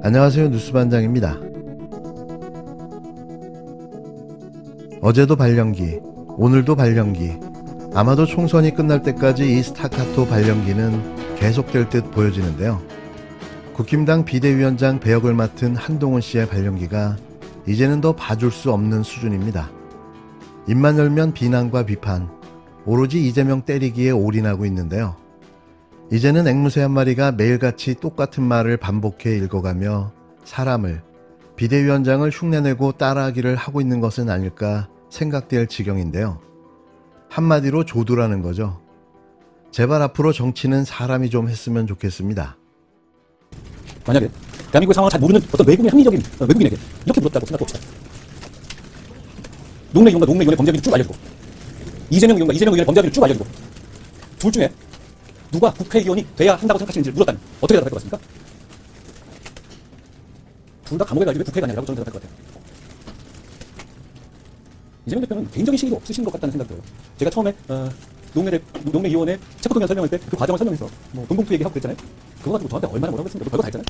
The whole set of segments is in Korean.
안녕하세요 뉴스반장입니다. 어제도 발령기, 오늘도 발령기. 아마도 총선이 끝날 때까지 이 스타카토 발령기는 계속될 듯 보여지는데요. 국힘당 비대위원장 배역을 맡은 한동훈 씨의 발령기가 이제는 더 봐줄 수 없는 수준입니다. 입만 열면 비난과 비판, 오로지 이재명 때리기에 올인하고 있는데요. 이제는 앵무새 한 마리가 매일같이 똑같은 말을 반복해 읽어가며 사람을, 비대위원장을 흉내내고 따라하기를 하고 있는 것은 아닐까 생각될 지경인데요. 한마디로 조두라는 거죠. 제발 앞으로 정치는 사람이 좀 했으면 좋겠습니다. 만약에 대한민국의 상황을 잘 모르는 어떤 외국인 합리적인 어, 외국인에게 이렇게 물었다고 생각해봅시다. 농내 이용과 농내 이용의 범죄비를 쭉 알려주고 이재명 이용과 이재명 의원의 범죄비를 쭉 알려주고 둘 중에 누가 국회의원이 돼야 한다고 생각하시는지 물었다면 어떻게 대답할 것 같습니까? 둘 다 감옥에 가지 왜 국회에 가냐라고 저는 대답할 것 같아요. 이재명 대표는 개인적인 시기도 없으신 것 같다는 생각이 들어요. 제가 처음에 어, 농내 농내 위원회 체포동의안 설명할 때 그 과정을 설명해서 뭐 돈봉투 얘기하고 그랬잖아요. 그거 가지고 저한테 얼마나 뭐라고 했습니까? 뭐 별거 다 했잖아요.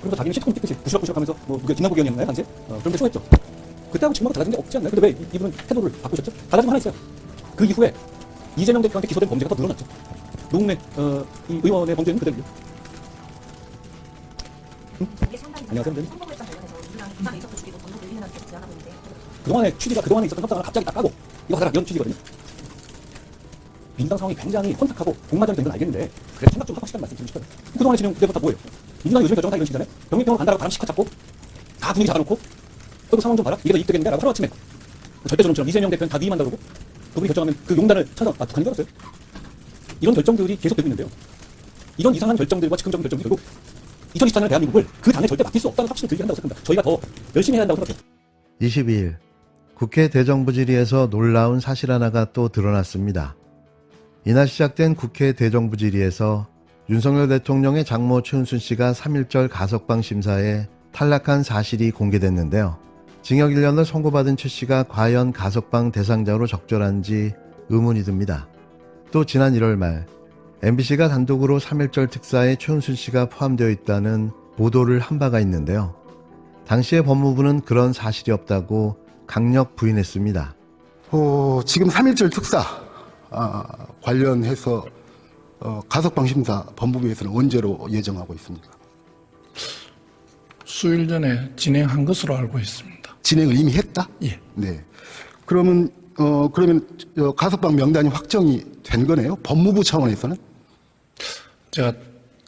그러면서 자기는 시트콤 찍듯이 부시럭부시럭 하면서 뭐 그게 김남국 의원이었나요 당시에? 어, 그런 게 쇼했죠. 그때하고 지금하고 달라진 게 없지 않나요? 근데 왜 이- 이분은 태도를 바꾸셨죠? 달라진 거 하나 있어요. 그 이후에 이재명 대표한테 기소된 범죄가 더 늘어났죠. 농내 어, 이 의원의 범죄는 그대로요. 상당히 안녕하세요, 선생님. 그동안의 취지가 그동안에 있었던 협상을 갑자기 딱 까고 이거 하다가 이런 취지거든요. 민당 상황이 굉장히 혼탁하고 공마전이 된 건 알겠는데 그래도 생각 좀 하고 싶다는 말씀 드리고 싶어요. 그동안에 진행 그때부터 다 뭐예요? 민주당이 요즘 결정은 다 이런 식이잖아요. 병력병으로 간다고 바람 시커 잡고 다 분위기 잡아놓고 너도 상황 좀 봐라. 이게 더 이득되겠는데 라고 하루아침에 절대적으로처럼 이재명 대표는 다 위임한다고 그러고 그분이 결정하면 그 용단을 찾아 아 북한인 줄 알았어요. 이런 결정들이 계속되고 있는데요. 이런 이상한 결정들과 즉흥적인 결정들이 결국 2024년 대한민국을 그 당에 절대 맡길 수 없다는 확신을 들게 한다고 생각합니다. 저희가 더 열심히 해야 한다고 생각해요. 22일 국회 대정부 질의에서 놀라운 사실 하나가 또 드러났습니다. 이날 시작된 국회 대정부 질의에서 윤석열 대통령의 장모 최은순 씨가 3.1절 가석방 심사에 탈락한 사실이 공개됐는데요. 징역 1년을 선고받은 최 씨가 과연 가석방 대상자로 적절한지 의문이 듭니다. 또 지난 1월 말 MBC가 단독으로 3.1절 특사에 최은순 씨가 포함되어 있다는 보도를 한 바가 있는데요. 당시에 법무부는 그런 사실이 없다고 강력 부인했습니다. 어, 지금 3.1절 특사 아, 관련해서 어, 가석방 심사 법무부에서는 언제로 예정하고 있습니까? 수일 전에 진행한 것으로 알고 있습니다. 진행을 이미 했다? 예. 네. 그러면 어, 그러면 어, 가석방 명단이 확정이 된 거네요. 법무부 차원에서는 제가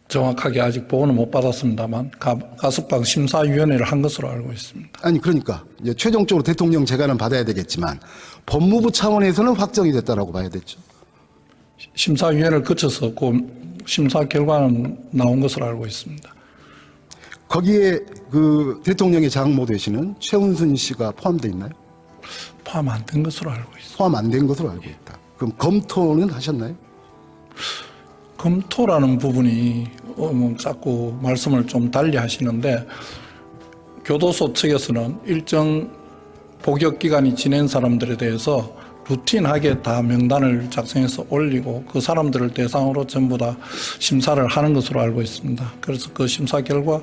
정확하게 아직 보고는 못 받았습니다만 가, 가석방 심사위원회를 한 것으로 알고 있습니다. 아니 그러니까 최종적으로 대통령 재관은 받아야 되겠지만 법무부 차원에서는 확정이 됐다라고 봐야 되죠. 심사위원회를 거쳐서 그 심사 결과는 나온 것으로 알고 있습니다. 거기에 그 대통령의 장모 되시는 최은순 씨가 포함되어 있나요? 포함 안 된 것으로 알고 있습니다. 포함 안 된 것으로 알고 있다. 그럼 검토는 하셨나요? 검토라는 부분이 어, 뭐 자꾸 말씀을 좀 달리 하시는데 교도소 측에서는 일정 복역 기간이 지낸 사람들에 대해서 루틴하게 다 명단을 작성해서 올리고 그 사람들을 대상으로 전부 다 심사를 하는 것으로 알고 있습니다. 그래서 그 심사 결과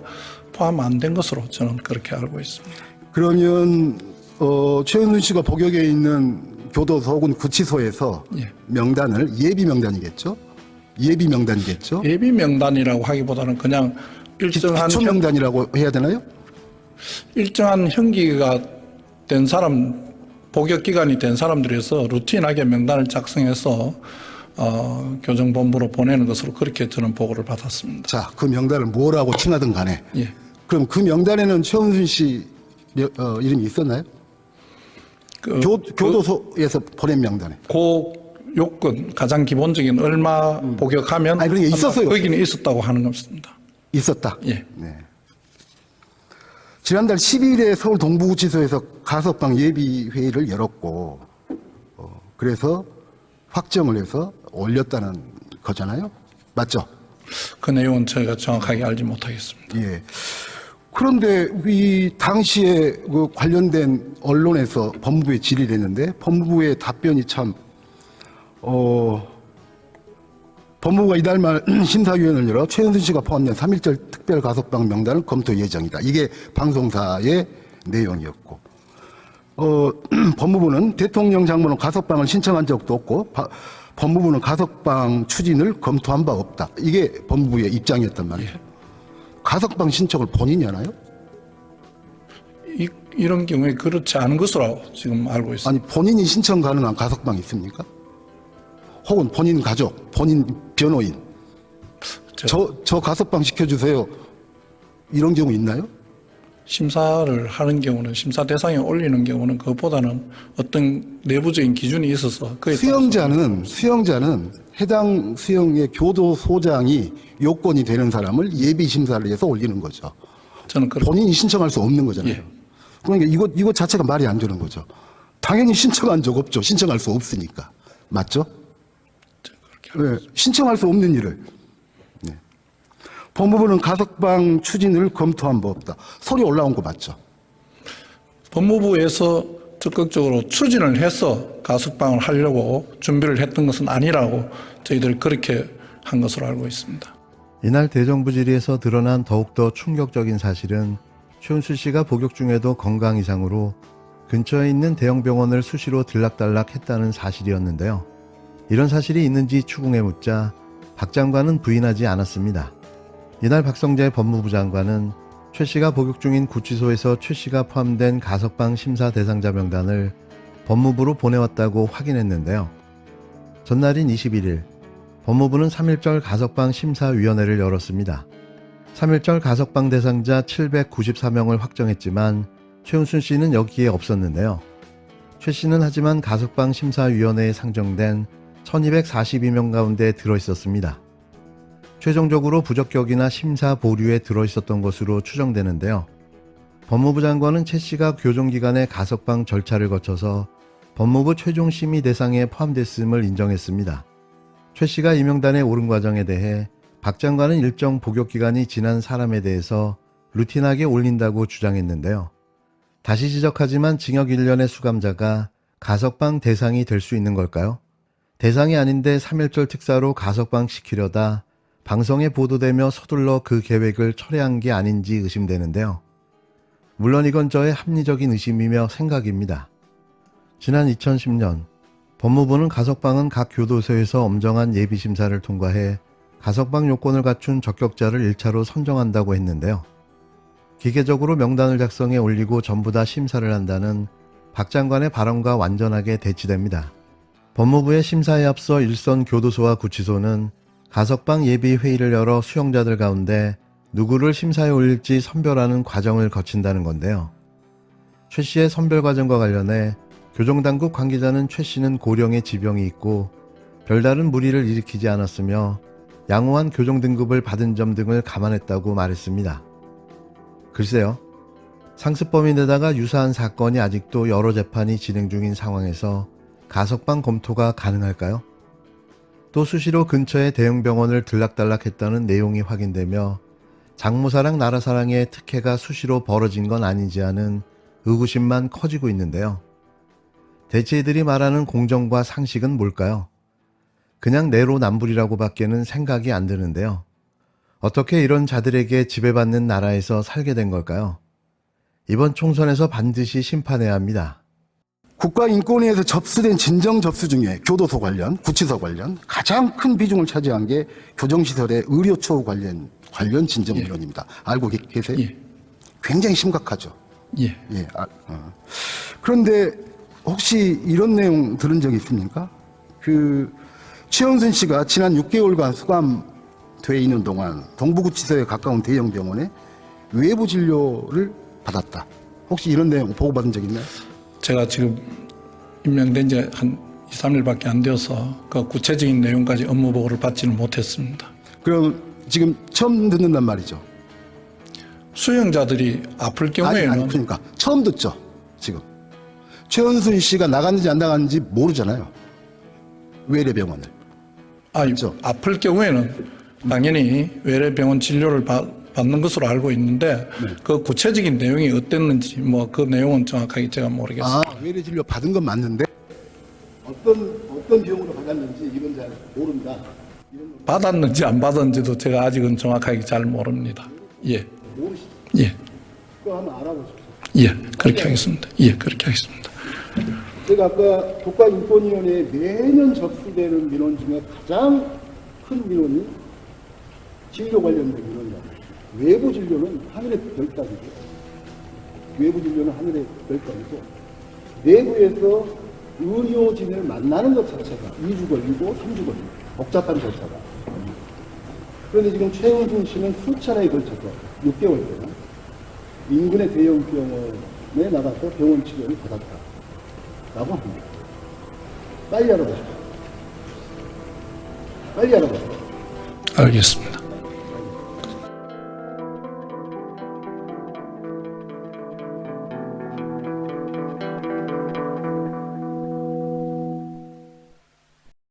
포함 안 된 것으로 저는 그렇게 알고 있습니다. 그러면 어, 최은순 씨가 복역에 있는 교도소 혹은 구치소에서 예. 명단을 예비 명단이겠죠? 예비 명단이겠죠? 예비 명단이라고 하기보다는 그냥 일정한 기초 형- 명단이라고 해야 되나요? 일정한 형기가 된 사람 복역 기간이 된 사람들에서 루틴하게 명단을 작성해서 어, 교정본부로 보내는 것으로 그렇게 저는 보고를 받았습니다. 자, 그 명단을 뭐라고 칭하든 간에 예. 그럼 그 명단에는 최은순 씨 명- 어, 이름이 있었나요? 그, 교, 교도소에서 보낸 명단에. 그 요건 가장 기본적인 얼마 복역하면 아니, 그러니까 있었어요. 거기는 있었다고 하는 것입니다. 있었다. 예. 네. 지난달 10일에 서울 동부구치소에서 가석방 예비 회의를 열었고, 어, 그래서 확정을 해서 올렸다는 거잖아요. 맞죠? 그 내용은 저희가 정확하게 알지 못하겠습니다. 예. 그런데 이 당시에 그 관련된 언론에서 법무부에 질의를 했는데 법무부의 답변이 참, 어, 법무부가 이달 말 심사위원회를 열어 최은순 씨가 포함된 3.1절 특별 가석방 명단을 검토 예정이다. 이게 방송사의 내용이었고, 어, 법무부는 대통령 장모는 가석방을 신청한 적도 없고, 바- 법무부는 가석방 추진을 검토한 바 없다. 이게 법무부의 입장이었단 말이에요. 가석방 신청을 본인이 하나요? 이, 이런 경우에 그렇지 않은 것으로 지금 알고 있습니다. 아니 본인이 신청 가능한 가석방이 있습니까? 혹은 본인 가족, 본인 변호인 저- 저, 저 가석방 시켜주세요 이런 경우 있나요? 심사를 하는 경우는 심사 대상에 올리는 경우는 그것보다는 어떤 내부적인 기준이 있어서 그에 수영자는 수영자는 해당 수영의 교도소장이 요건이 되는 사람을 예비 심사를 해서 올리는 거죠. 저는 그렇게 본인이 신청할 수 없는 거잖아요. 예. 그러니까 이거 이거 자체가 말이 안 되는 거죠. 당연히 신청한 적 없죠. 신청할 수 없으니까 맞죠? 네, 신청할 수 없는 일을. 네. 법무부는 가석방 추진을 검토한 바 없다. 소리 올라온 거 맞죠? 법무부에서 적극적으로 추진을 해서 가석방을 하려고 준비를 했던 것은 아니라고 저희들이 그렇게 한 것으로 알고 있습니다. 이날 대정부 질의에서 드러난 더욱더 충격적인 사실은 최은수 씨가 복역 중에도 건강 이상으로 근처에 있는 대형 병원을 수시로 들락달락 했다는 사실이었는데요. 이런 사실이 있는지 추궁해 묻자 박 장관은 부인하지 않았습니다. 이날 박성재 법무부 장관은 최 씨가 복역 중인 구치소에서 최 씨가 포함된 가석방 심사 대상자 명단을 법무부로 보내왔다고 확인했는데요. 전날인 21일 법무부는 3.1절 가석방 심사위원회를 열었습니다. 3.1절 가석방 대상자 794명을 확정했지만 최은순 씨는 여기에 없었는데요. 최 씨는 하지만 가석방 심사위원회에 상정된 1242명 가운데 들어있었습니다. 최종적으로 부적격이나 심사 보류에 들어 있었던 것으로 추정되는데요. 법무부 장관은 최 씨가 교정기관의 가석방 절차를 거쳐서 법무부 최종 심의 대상에 포함됐음을 인정했습니다. 최 씨가 이 명단에 오른 과정에 대해 박 장관은 일정 복역 기간이 지난 사람에 대해서 루틴하게 올린다고 주장했는데요. 다시 지적하지만 징역 1년의 수감자가 가석방 대상이 될 수 있는 걸까요? 대상이 아닌데 3.1절 특사로 가석방 시키려다 방송에 보도되며 서둘러 그 계획을 철회한 게 아닌지 의심되는데요. 물론 이건 저의 합리적인 의심이며 생각입니다. 지난 2010년 법무부는 가석방은 각 교도소에서 엄정한 예비심사를 통과해 가석방 요건을 갖춘 적격자를 1차로 선정한다고 했는데요. 기계적으로 명단을 작성해 올리고 전부 다 심사를 한다는 박 장관의 발언과 완전하게 대치됩니다. 법무부의 심사에 앞서 일선 교도소와 구치소는 가석방 예비 회의를 열어 수용자들 가운데 누구를 심사에 올릴지 선별하는 과정을 거친다는 건데요. 최 씨의 선별 과정과 관련해 교정당국 관계자는 최 씨는 고령의 지병이 있고 별다른 무리를 일으키지 않았으며 양호한 교정 등급을 받은 점 등을 감안했다고 말했습니다. 글쎄요. 상습범인에다가 유사한 사건이 아직도 여러 재판이 진행 중인 상황에서 가석방 검토가 가능할까요? 또 수시로 근처의 대형 병원을 들락달락했다는 내용이 확인되며 장모사랑 나라사랑의 특혜가 수시로 벌어진 건 아닌지 하는 의구심만 커지고 있는데요. 대체 이들이 말하는 공정과 상식은 뭘까요? 그냥 내로남불이라고 밖에는 생각이 안 드는데요. 어떻게 이런 자들에게 지배받는 나라에서 살게 된 걸까요? 이번 총선에서 반드시 심판해야 합니다. 국가인권위에서 접수된 진정 접수 중에 교도소 관련, 구치소 관련 가장 큰 비중을 차지한 게 교정시설의 의료 처우 관련 관련 진정 민원입니다. 알고 계- 계세요? 예. 굉장히 심각하죠. 예. 예. 아, 어. 그런데 혹시 이런 내용 들은 적 있습니까? 그 최은순 씨가 지난 6개월간 수감돼 있는 동안 동부구치소에 가까운 대형 병원에 외부 진료를 받았다. 혹시 이런 내용 보고받은 적 있나요? 제가 지금 임명된 지 한 2, 3일밖에 안 되어서 그 구체적인 내용까지 업무 보고를 받지는 못했습니다. 그럼 지금 처음 듣는단 말이죠. 수용자들이 아플 아니, 경우에는 아니 그러니까 처음 듣죠. 지금 최은순 씨가 나갔는지 안 나갔는지 모르잖아요. 외래병원을. 아니, 그렇죠. 아플 경우에는 당연히 외래병원 진료를 받, 받는 것으로 알고 있는데 네. 그 구체적인 내용이 어땠는지 뭐 그 내용은 정확하게 제가 모르겠습니다. 아, 외래 진료 받은 건 맞는데 어떤 어떤 비용으로 받았는지 이건 잘 모른다. 받았는지 안 받았는지도 제가 아직은 정확하게 잘 모릅니다. 예. 예. 그거 한번 알아보십시오. 예. 그렇게 하겠습니다. 예. 그렇게 하겠습니다. 제가 아까 국가인권위원회에 매년 접수되는 민원 중에 가장 큰 민원이 진료 관련된. 외부 진료는 하늘의 별따기죠. 외부 진료는 하늘의 별따기고 내부에서 의료진을 만나는 것 자체가 2주 걸리고 3주 걸리고 복잡한 절차가. 그런데 지금 최은순 씨는 수차례에 걸쳐서 6개월 동안 인근의 대형 병원에 나가서 병원 치료를 받았다. 라고 합니다. 빨리 알아보십시오. 빨리 알아보십시오. 알겠습니다.